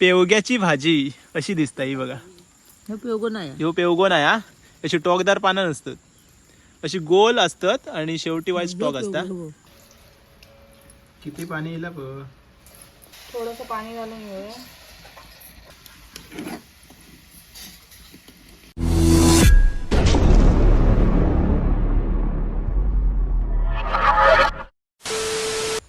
पेवग्याची भाजी अशी दिसता ही बघा. हे नाही. ह्यो पेवगो नाही हा? अशी टोकदार पानं नसतात. अशी गोल असतात आणि शेवटी वाईज टॉक असता किती पाणी येईल थोडस पाणी घालून घेऊया.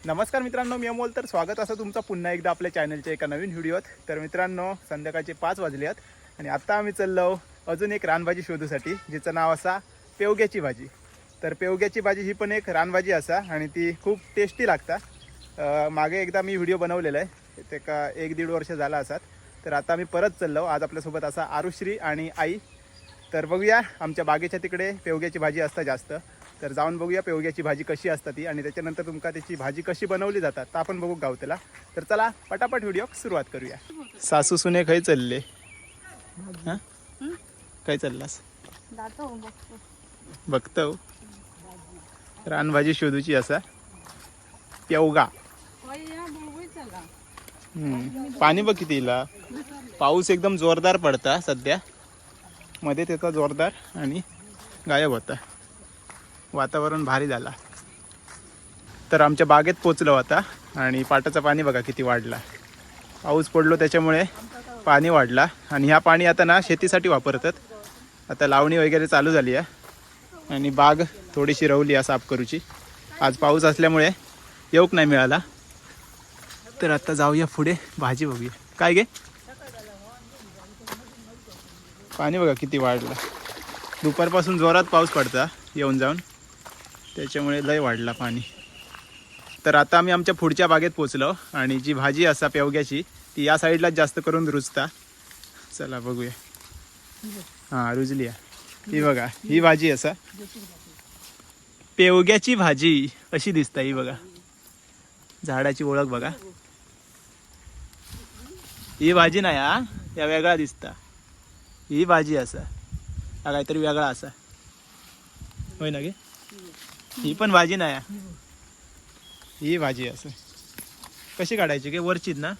नमस्कार मित्रांनो मी अमोल. तर स्वागत असं तुमचं पुन्हा एकदा आपल्या चॅनलच्या एका नवीन व्हिडिओत तर मित्रांनो संध्याकाळचे पाच वाजले आहेत आणि आत्ता आम्ही चाललो अजून एक रानभाजी शोधूसाठी जिचं नाव असा पेवग्याची भाजी. तर पेवग्याची भाजी ही पण एक रानभाजी असा आणि ती खूप टेस्टी लागता. मागे एकदा मी व्हिडिओ बनवलेला आहे. ते का एक दीड वर्ष झाला असात. तर आता आम्ही परत चाललो. आज आपल्यासोबत असा आरुश्री आणि आई. तर बघूया आमच्या बागेच्या तिकडे पेवग्याची भाजी असता जास्त. तर जाऊन बघूया पेवग्याची भाजी कशी असतात ती. आणि त्याच्यानंतर तुमका त्याची भाजी कशी बनवली जातात तर आपण बघू गाव त्याला तर चला पटापट व्हिडिओ सुरुवात करूया. सासू सुने खय चालले. हां? काय चाललास? बघतो रानभाजी शोधूची असा. पेवगा पाणी बघ किती इला. पाऊस एकदम जोरदार पडता सध्या. मध्ये त्याचा जोरदार आणि गायब होता. वातावरण भारी झाला. तर आमच्या बागेत पोचलो आता आणि पाटाचं पाणी बघा किती वाढला. पाऊस पडलो त्याच्यामुळे पाणी वाढला आणि ह्या पाणी आता ना शेतीसाठी वापरतात. आता लावणी वगैरे चालू झाली आहे. आणि बाग थोडीशी रवली आहे साफ करूची आज पाऊस असल्यामुळे येऊक नाही मिळाला. तर आता जाऊया पुढे भाजी बघूया. काय गे? पाणी बघा किती वाढलं. दुपारपासून जोरात पाऊस पडता येऊन जाऊन. त्याच्यामुळे लय वाढला पाणी. तर आता आम्ही आमच्या पुढच्या बागेत पोचलो आणि जी भाजी असा पेवग्याची ती या साईडलाच जास्त करून रुजता. चला बघूया. हां रुजली आहे. ही बघा ही भाजी असा. पेवग्याची भाजी अशी दिसता ही बघा. झाडाची ओळख बघा. ही भाजी नाही हा? या वेगळा दिसता. ही भाजी असा. हा काहीतरी वेगळा असा. होय ना गे? ही पण भाजी नाही. हा. ही भाजी असं. कशी काढायची गे? वरचीच ना?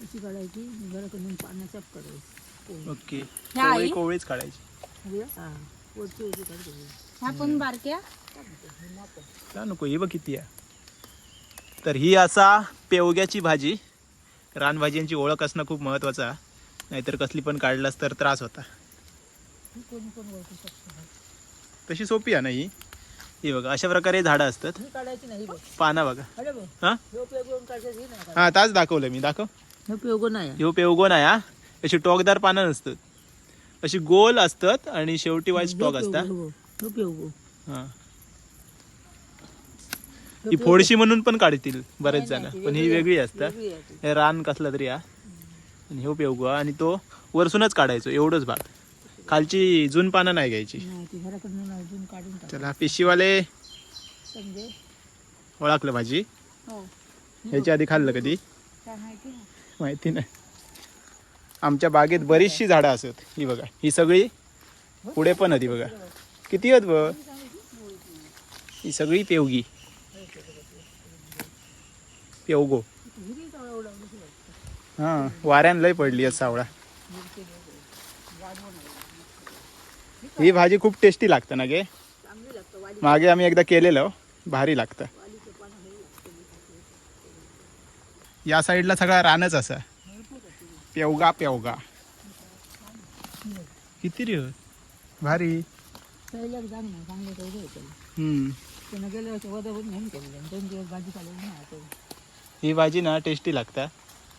कशी काढायची? घराकडून पाण्याचा काढायची ओके. ह्या आई? कोवळी कोवळीच काढायची. हा? वरची वरची काढते ह्या पण बारक्या? का नको? ही बघ किती आहे. तर ही असा पेवग्याची भाजी. रानभाज्यांची ओळख असणं खूप महत्वाचं आहे. नाहीतर कसली पण काढलास तर त्रास होता. कोणी पण वरती शकतो तशी सोपी आहे ना ही? ही बघा अशा प्रकारे झाडं असतात. ही काढायची नाही बघ. पाना बघा. अरे बघ. हा? हे काढायची ही हा ताच दाखवलं मी. दाखव. हे उपयोग नाही. ह्यो पेवगो नाही हा? अशी टोकदार पानं नसतात. अशी गोल असतात आणि शेवटी वाईज टोक असता उपयोग हा. ही. फोडशी म्हणून पण काढतील बरेच जण. पण ही वेगळी असतात. हे रान कसला तरी हा आणि हे पेवगो आणि तो वरसूनच काढायचो एवढंच भाग. खालची जून पानं नाही घ्यायची. नाही ती घराकडून अजून काढून टाक. चला पिशीवाले समजे ओळखलं भाजी. हो. ह्याच्या आधी खाल्लं कधी? काय माहिती नाही. माहिती नाही. आमच्या बागेत बरीचशी झाडं असत. ही बघा ही सगळी पुढे पण होती बघा. किती आहेत बघ? ही सगळी पेवगी. पेवगो. हा वाऱ्यान लय पडली आहे सावळा. ही भाजी खूप टेस्टी लागतं ना गे? मागे आम्ही एकदा केलेलं हो. भारी लागतं. या साईडला सगळा रानच असा. पेवगा पेवगा. किती रे? भारी. ही भाजी ना टेस्टी लागता.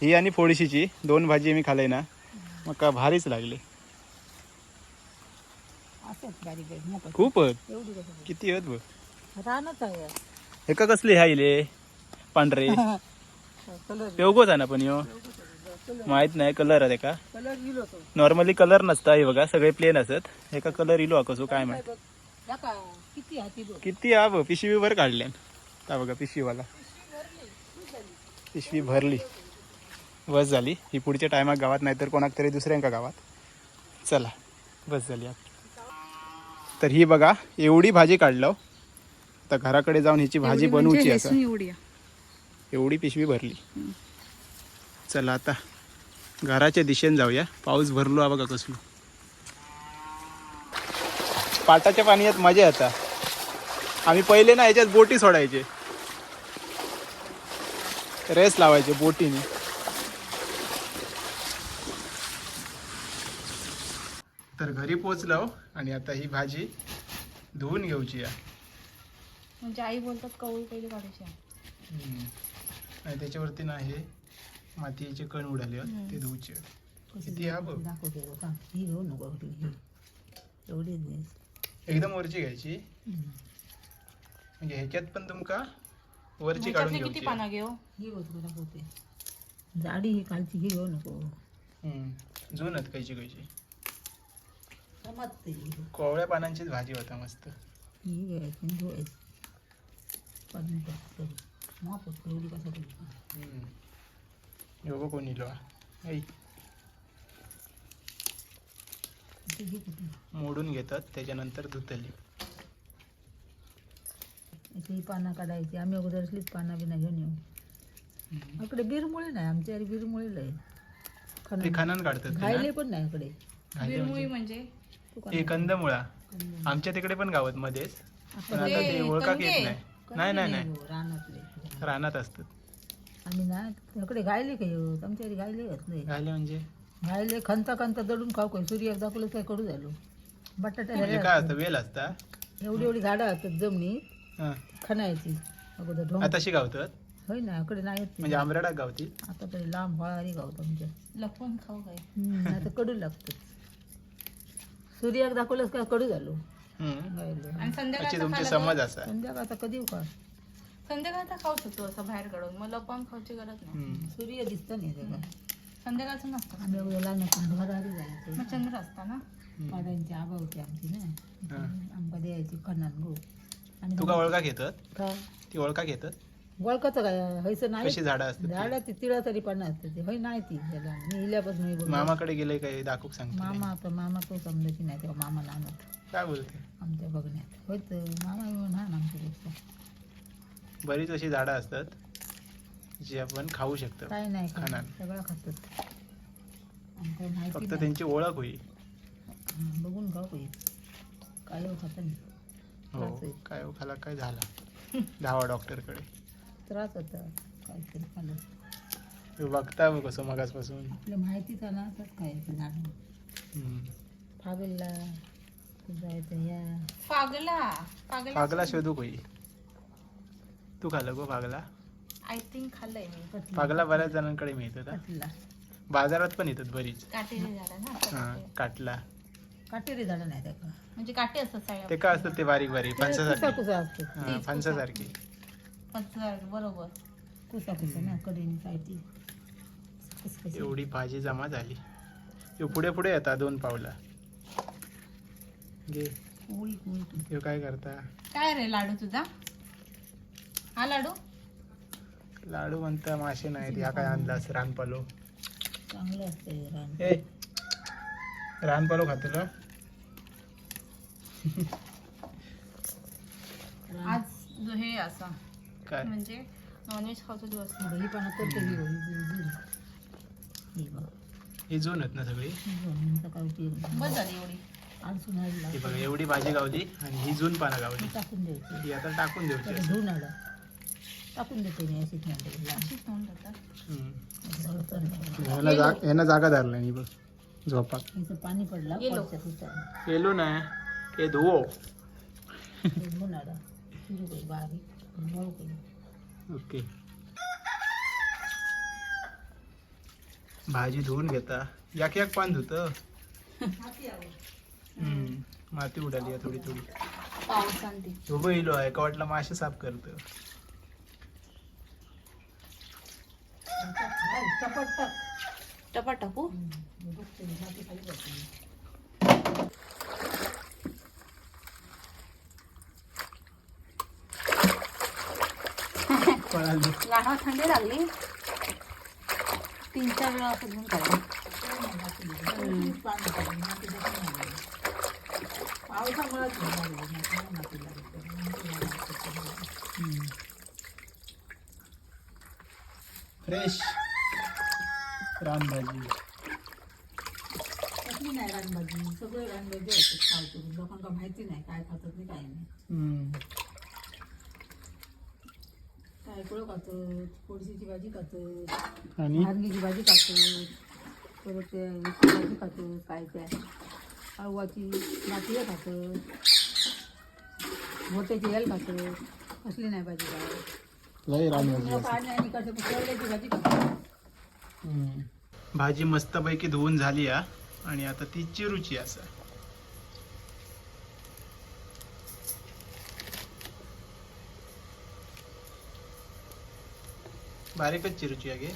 ही आणि फोडीशीची दोन भाजी मी खाल्ली ना. मग का भारीच लागली. बारीक मोकळं. खूप आहेत. एवढी कसं किती आहेत बघ रानच आहे. यार. हे का कसले हायले पांढरे? कलर. आहे ना पण ह्यो माहीत नाही कलर आहे का? कलर गेलो तो नॉर्मली कलर नसता हे बघा सगळे प्लेन असत हे का कलर इलो कसो काय माहीत. या का किती हाती बघ. किती हा बघ पिशवीवर काढल्यान बघा पिशवीवाला पिशवी भरली. बस झाली. ही पुढच्या टायमात गावात नाहीतर कोणाक तरी दुसऱ्यांका गावात. चला बस झाली आता. तर ही बघा एवढी भाजी काढलं. आता घराकडे जाऊन हिची भाजी बनवूची असं एवढी एवढी पिशवी भरली. चला आता घराच्या दिशेने जाऊया. पाऊस भरलो हा बघा कसलो. पाटाच्या पाण्यात मजा येता आम्ही पहिले ना याच्यात बोटी सोडायचे. रेस लावायचे बोटीने. घरी पोचलो आणि आता ही भाजी धुवून घेऊची आहे. म्हणजे आई बोलतात कवळी पहिले काढायची त्याच्यावरती ना हे मातीचे कण उडाले ते धुवचे किती हा बघ. ही ही एकदम वरची घ्यायची. म्हणजे ह्याच्यात पण तुमका वरची काढून किती पानं घेऊ? ही जाडी ही कालची ही घेऊ नको. जुन आहेत कायची कोवळ्या पानांचीच भाजी होता मस्त. ही योगो कोणी मोडून घेतात त्याच्यानंतर धुतली. ही पानं काढायची. आम्ही अगोदर असलीच पानं बिना घेऊन येऊ. इकडे बिरमुळे नाही आमच्या घरी बिरमुळे खणून. खनन काढतात ना? पण नाही इकडे. घायले म्हणजे- म्हणजे? हे कंदमुळा. आमच्या तिकडे पण गावात मध्येच. पण आता ते ओळखाक येत नाही. नाही नाही नाही रानातले. रानात असतात. आम्ही ना इकडे गायले काही होत आमच्या घरी गायले घातले घायले म्हणजे? गायले खंता खंता दडून खाऊ काय सूर्य दाखवलं काय करू झालो. बटाटा म्हणजे झाले काय असतं? वेल असता? एवढी एवढी झाडं असतात जमिनीत हा. खणायची. अगोदर ढोंग. आता तशी गावतात? होय ना इकडे नाही. येत म्हणजे आंबराडाक गावती आता तरी लांब फळारी गावत आमच्या. लपवून खाऊ काय नाही तर कडू लागतं. सूर्याक दाखवलंच काय कडू झालो हम्म. आणि संध्याकाळचा तुमची समज असा संध्याकाळ आता कधी का संध्याकाळचा खाऊ शकतो असं बाहेर काढून. मग लपवून खाऊची गरज नाही. हम्म. सूर्य दिसतं नाही त्याला संध्याकाळचं नसतं आम्ही एवढं लहान घरारी जायचं. मग चंद्र असता ना? पाड्यांची आबा होती आमची ना. हा. आंबा द्यायची खणान गो आणि तुका ओळखा घेतात का? ती ओळखा घेतात वळखतं काय? हैसं नाही. कशी झाडं असतात ती? झाडं ती तिळा तरी पण असते ते. होय नाही ती त्याला मी इल्यापासून मी बोललो. मामाकडे गेले काही दाखवूक सांगतो मामा आता मामा तो समजायची नाही तेव्हा मामा लहान होता. काय बोलते? आमच्या बघण्यात. होय तर मामा येऊन हा आमच्यापेक्षा बरीच अशी झाडं असतात जी आपण खाऊ शकतो काय नाही खाणार. सगळं खातात. आमच्या माहिती फक्त नाही. त्यांची ओळख होईल हं, बघून खाऊ काही काय खात नाही हो त्रास आहे. काय हो, खाला काय झाला? धावा डॉक्टरकडे. त्रास होता काहीतरी खाल्लं. ते मग कसं मगासपासून. आपल्या माहितीच ना हम्म. फागलला जायचं या. पागला पागला फागला शोधू होई तू खाल्लं गो फागला? आय थिंक खाल्लंय मी. कटला. फागला बऱ्याच जणांकडे. कटला. बाजारात पण येतात बरीच. काटेरी झाडं ना? हा काटे. काटला. काटेरी नाही त्याला म्हणजे काटे असतात ते काय असतात ते बारीक बारीक? फणसासारखी. कुसा असतो हा, फणसासारखी. बरोबर. कुसा कुसा ना कडेने सायटी एवढी भाजी जमा झाली. ह्यो पुढे पुढे येता दोन पावला. घे. ह्यो काय करता? काय रे लाडू तुझा? हा लाडू? लाडू म्हणता मासे नाहीत ह्या काय आणलास रानपालो चांगलं असतं रान. ए रानपालो खातलो आज जो हे असा. काय म्हणजे नॉनव्हेज दिवस ही पण करते ही ही जुन. ही बघ. ही जून आहेत ना सगळी ही जुन, हिचा काय उपयोग नाही. बस झाली एवढी. ही बघा एवढी भाजी गावली आणि ही जून पानं गावली ही टाकून द्यायची ही आता टाकून त्याला असं. धुवून आला टाकून देते मी अशीच म्हणते अशीच होऊन जातात हम्म. झडतं नाही. ह्यानं जाग ह्यानं जागा धरला नाही बघ हिचं पाणी पडलं गेलो. पडच्या तिथं. केलो ना हे धुवो ते धुवून आला सुरू बारीक. ओके. भाजी धुवून घेता. याक याक पान धुत. माती उडाली आहे थोडी थोडी. उभं इलो आहे का वाटलं मासे साफ करत. चपट टाक. टपा टाकू लहान थंडी लागली. तीन चार वेळा असं घेऊन काढलं. फ्रेश रानभाजी. कसली नाही रानभाजी? सगळे रानभाजी असतात करून लोकांना माहिती नाही काय खातात नाही काय नाही. काय कुळं खातात कोळशीची भाजी खातात आणि? भांगीची भाजी खातात परत भाजी खातात काय त्या अळवाची माती खातात मोठ्याची हेल खातात असली नाही भाजी काय भाजी खातात. हम्म. भाजी मस्तपैकी धुवून झाली हा. आणि आता ती चिरूची असा. बारीकच चिरूची आहे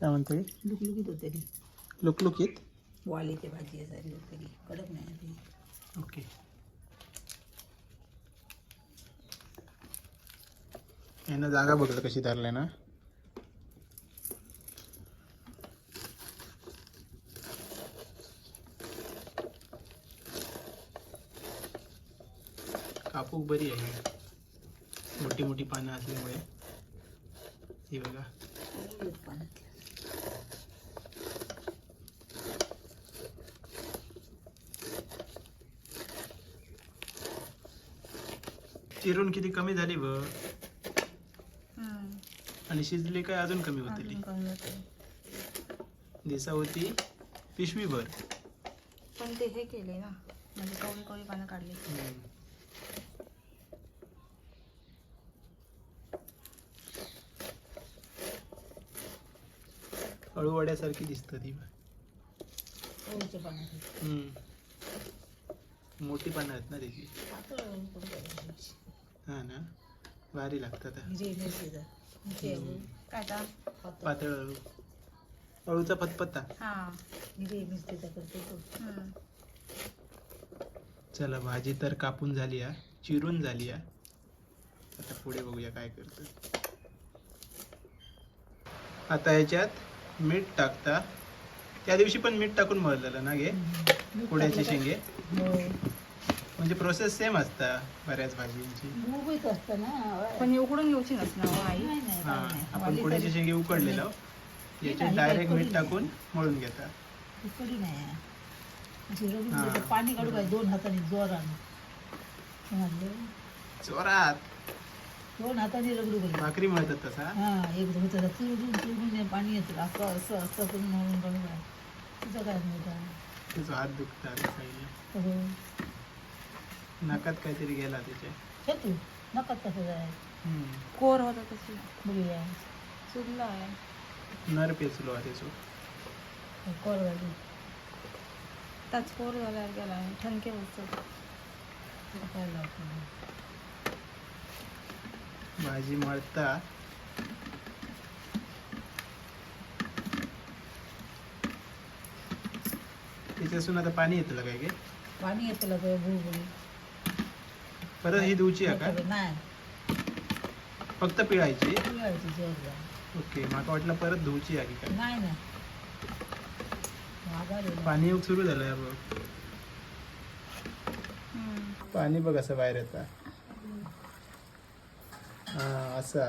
काय म्हणते? लुकलुकीत होते ती. लुकलुकीत? वालीची भाजी आहे सारी तरी कडक नाही ती ओके. यानं जागा बघलं कशी धरले ना? बरी आहे. मोठी मोठी पानं असल्यामुळे. ही बघा. चिरून किती कमी झाली हम्म. आणि शिजली काय अजून कमी होती अजून कमी होते. दिसा होती पिशवीभर. पण ते हे केले ना. म्हणजे कवळी कवळी पानं काढली. अळूवड्यासारखी दिसत ती. हम्म. मोठी पानं आहेत ना त्याची. हा ना? भारी लागतात पातळ. अळू अळूचा पतपत्ता हा. चला भाजी तर कापून झाली हा. चिरून झाली हा. आता पुढे बघूया काय करतं. आता याच्यात मीठ टाकता. त्या दिवशी पण मीठ टाकून मळलेलं ना गे? पुड्याचे शेंगे? हो. म्हणजे प्रोसेस सेम असता बऱ्याच भाजींची. गुळगुळीत असतं ना पण हे उकडून घेऊची नसणार हो आई. हा. आपण तरी- शेंगे उकडलेलं. डायरेक्ट मीठ टाकून मळून घेता. उकडी नाही. पाणी काढू काय दोन हाताने म्हणलं, जोरात. दोन हाताने रगडू काय भाकरी मळतात तसा? हा एक होतं चुरडून चुरडून पाणी येतं. असं असं असं करून म्हणून काय तुझं काय मोठा? त्याचा हात दुखतात काही हो. नाकात काहीतरी गेला त्याच्या हे तू नका कसं जाय? हम्म. कोर होता तशी. बघूया आहे. नर पेचलो आहे त्याचो. कॉल घालू त्याच कोर झाल्यावर गेला आहे. ठणके बसतो काय लावतो? भाजी मळता. त्याच्यासून आता पाणी येतं काय गे? पाणी येतं लागलं गुळगुळी परत ही धुवची आहे का? नाही. फक्त पिळायची? पिळायची ओके माका वाटलं परत धुवची आहे काय? नाही पाणी येऊक सुरू झालं बघ. पाणी बघ असं बाहेर येतं. हा असा.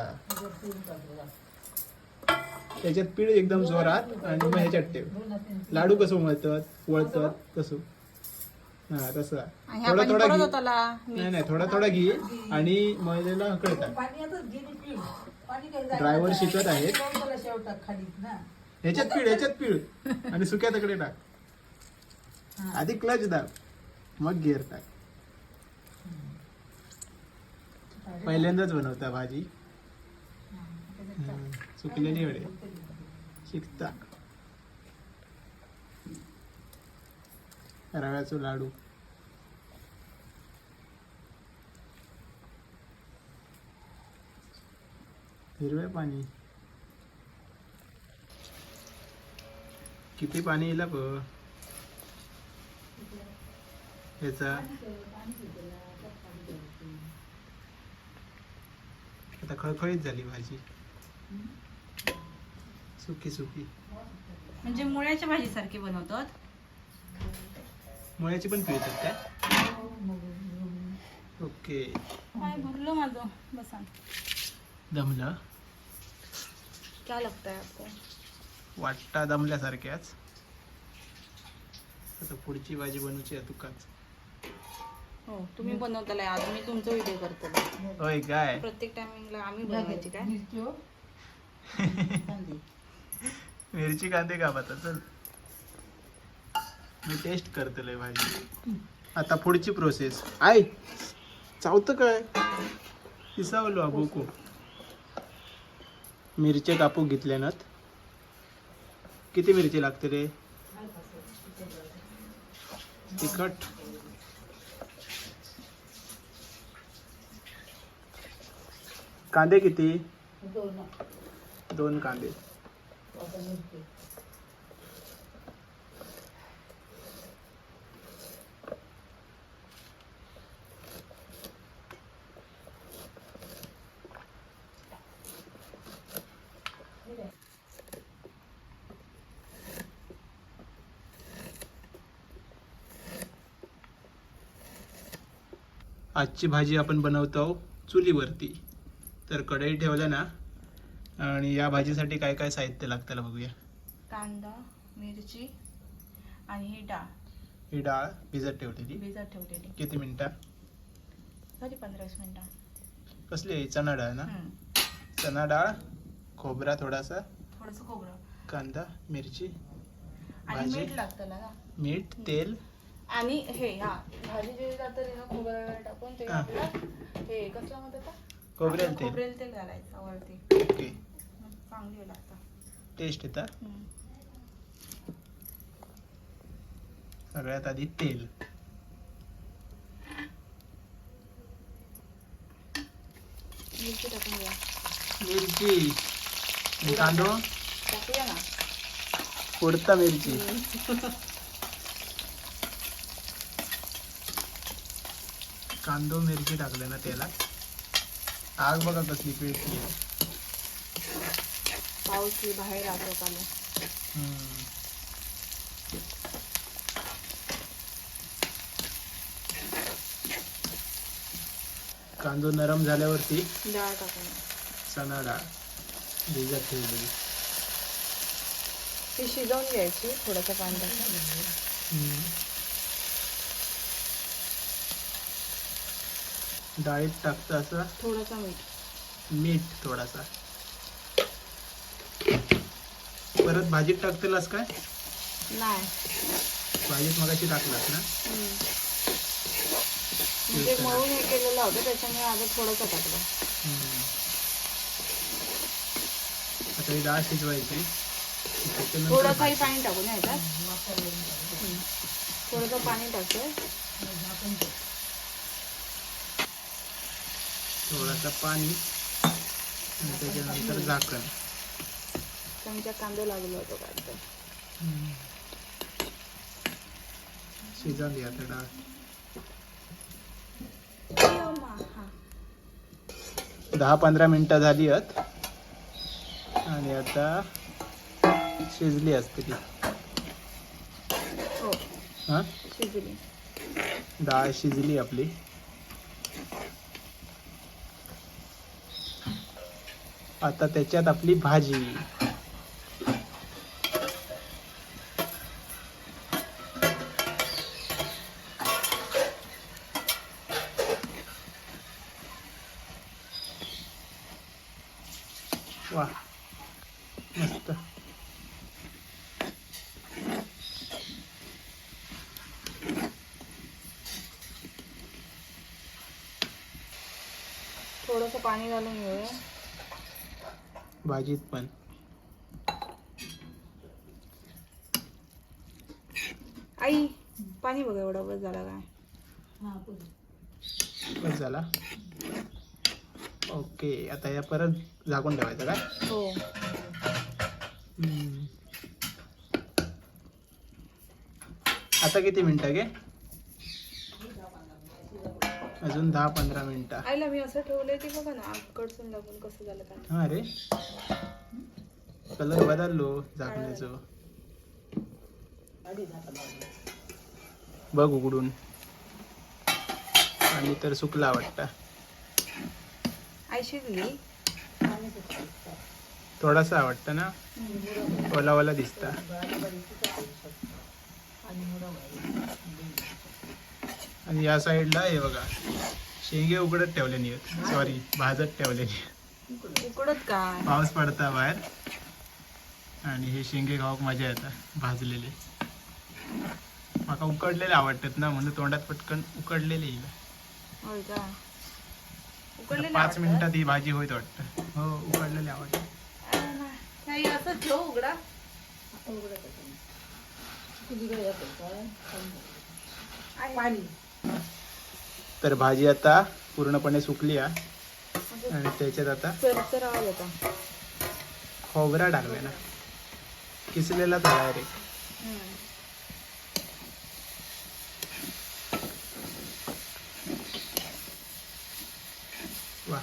त्याच्यात पीळ एकदम जोरात आणि मग ह्याच्यात ठेव. लाडू कसं मळतात वळतात कसं हा तसा. थोडा थोडा घे. नाही नाही थोडा थोडा घे आणि मळलेला कळतात ड्रायव्हर. शिकत आहेत. ह्याच्यात पीळ ह्याच्यात पीळ. आणि सुक्या तकडे टाक. आधी क्लच दाब. मग गिअर टाक. पहिल्यांदाच बनवता भाजी. सुकलेली वडे. शिकता. रव्याचं लाडू. हिरवे पाणी. किती पाणी येईल ब ह्याचा आता खळखळीत झाली भाजी. सुकी सुकी. म्हणजे मुळ्याच्या भाजीसारखी बनवतात? मुळ्याची पण पिळतात काय ओके. काय भरलं माझं? बसा. दमलं? क्या लगता है आपको? वाटता दमल्यासारख्याच. आता पुढची भाजी बनवची आहे तुकाच हो तुम्ही बनवताय आज मी तुमचा व्हिडिओ करतो होय काय? प्रत्येक टायमिंगला आम्ही बनवायची काय? मिरची हो. कांदे. मिरची कांदे का आता चल. मी टेस्ट करतलोय भाजी आता पुढची प्रोसेस आय चावतं काय? पिसावलो अबोको मिरचे कापूक घेतल्यानंत किती मिरची लागते रे? तिखट. कांदे किती? दोन. दोन कांदे. आजची भाजी आपण बनवतो चुलीवरती. तर कढई ठेवल्या ना आणि या भाजीसाठी काय काय साहित्य लागतं बघूया. कांदा मिरची आणि ही डाळ. ही डाळ भिजत ठेवलेली. भिजत ठेवलेली. किती मिनिटं? झाली पंधरा वीस मिनिटं. कसली आहे? चणा डाळ ना. चणा डाळ खोबरा थोडासा थोडंसं खोबरं. कांदा मिरची आणि भाजी? मीठ लागतं ना? मीठ तेल. आणि हे हा भाजी जे जातं ना खोबरं टाकून ते हा. आपलं हे कसलं म्हणतात खोबरेल तेल. खोबरेल तेल घालायचं वरती. ओके. मग चांगली लागतं टेस्ट येतात. सगळ्यात आधी तेल. मिरची टाकून घ्या. मिरची. आणि कांदो? टाकूया ना. मिरची. कांदो मिरची टाकले ना त्याला आग बघा कसली पेटली पाऊस ही बाहेर आटोप आलं. कांदो नरम झाल्यावरती डाळ टाकून. चणा डाळ भिजत ठेवलेली ती शिजवून घ्यायची थोडंसं पाणी टाकून. डाळीत टाकतं असं. थोडंसं मीठ. मीठ थोडासा. परत भाजीत टाकतेलास काय? नाही. भाजीत मगाशी टाकलास ना. म्हणजे मळून हे केलेलं होतं त्याच्यामुळे आता थोडंसं टाकलं. आता ही डाळ शिजवायची. त्याच्यानंतर थोडंसंही पाणी टाकून ह्याच्यात थोडंसं पाणी टाकतोय. थोडासा पाणी आणि त्याच्यानंतर झाकण. त्यांच्या कांदा लागलो होतो तर शिजवली आता डाळ. दहा पंधरा मिनटं झाली आहेत. आणि आता शिजली असते ती. हां? शिजली. डाळ शिजली आपली. आता त्याच्यात आपली भाजी वा मस्त थोडंसं पाणी घालून घेऊया भाजीत पण. आई पाणी बघा एवढा बस झाला काय. हा. बस झाला. ओके आता या परत झाकून ठेवायचं काय हो. आता किती मिनिटं गे? अजून दहा पंधरा मिनिटं. आईला मी असं ठेवलंय ते बघा ना कडसून लागून कसं झालं हा रे. कलर बदललो झाकण्याचं. बघ उघडून. आणि तर सुकला वाटतं. आई थोडासा वाटतं ना? ओला ओला दिसता. आणि या साईडला हे बघा. शेंगे उघडत ठेवले नाहीत सॉरी भाजत ठेवले उकडत काय? पाऊस पडता बाहेर. आणि हे शेंगे खाऊक मजा येतात भाजलेले. माका उकडलेले आवडतात ना म्हणून तोंडात पटकन उकडलेले येईल का? पाच? मिनिटात ही भाजी होईत वाटतं. हो उकडलेले आवडतात. नाही असं ठेव उघडा. पाणी. तर भाजी आता पूर्णपणे सुकली आहे. आणि त्याच्यात आता खोबरा टाकलाय ना. किसलेला रे. वा.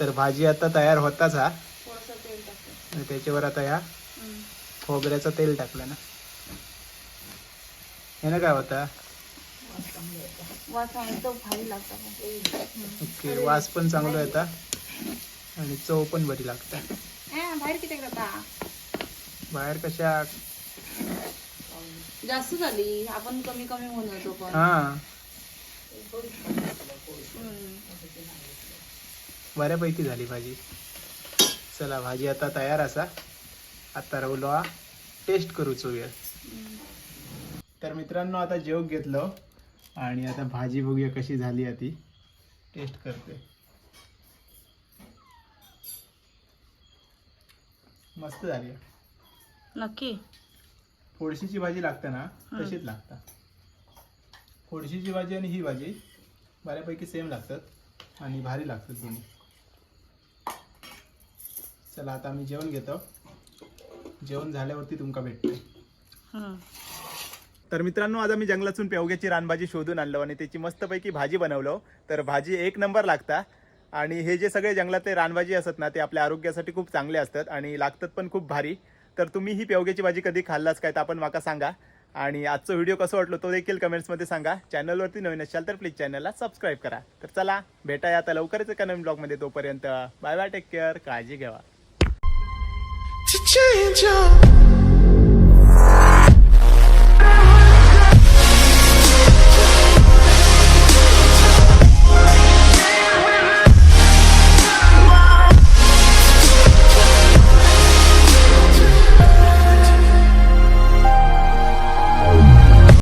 तर भाजी आता तयार होताच हा. त्याच्यावर आता ह्या खोबऱ्याचं तेल टाकलं ना. ह्यानं काय होता? वास आणि तो भारी लागतात ओके वास पण चांगला येता. आणि चव पण बरी लागता. बाहेर किती करता? बाहेर कशा? जास्त झाली. आपण कमी कमी पण. हा. बऱ्यापैकी झाली भाजी. चला भाजी आता तयार असा. आता रवलो टेस्ट करूचो वेळ तर मित्रांनो आता जेव घेतलं आणि आता भाजी बघूया कशी झाली आहे ती टेस्ट करते. मस्त झाली. नक्की. फोडशीची भाजी लागते ना तशीच लागतं. फोडशीची भाजी आणि ही भाजी बऱ्यापैकी सेम लागतात आणि भारी लागतात दोन्ही. चला आता आम्ही जेवण घेतो. जेवण झाल्यावरती तुमका भेटते. तर मित्रांनो आज आम्ही जंगलातून पेवग्याची रानभाजी शोधून आणलो आणि त्याची मस्तपैकी भाजी बनवलो. तर भाजी एक नंबर लागता. आणि हे जे सगळे जंगलातले रानभाजी असतात ना ते आपल्या आरोग्यासाठी खूप चांगले असतात आणि लागतात पण खूप भारी. तर तुम्ही ही पेवग्याची भाजी कधी खाल्लाच काय तर आपण माका सांगा. आणि आजचा व्हिडिओ कसं वाटलो तो देखील कमेंट्समध्ये सांगा. चॅनलवरती नवीन असाल तर प्लीज चॅनलला सबस्क्राईब करा. तर चला भेटाया आता लवकरच एका नवीन ब्लॉगमध्ये तोपर्यंत. बाय बाय टेक केअर काळजी घ्यावा change your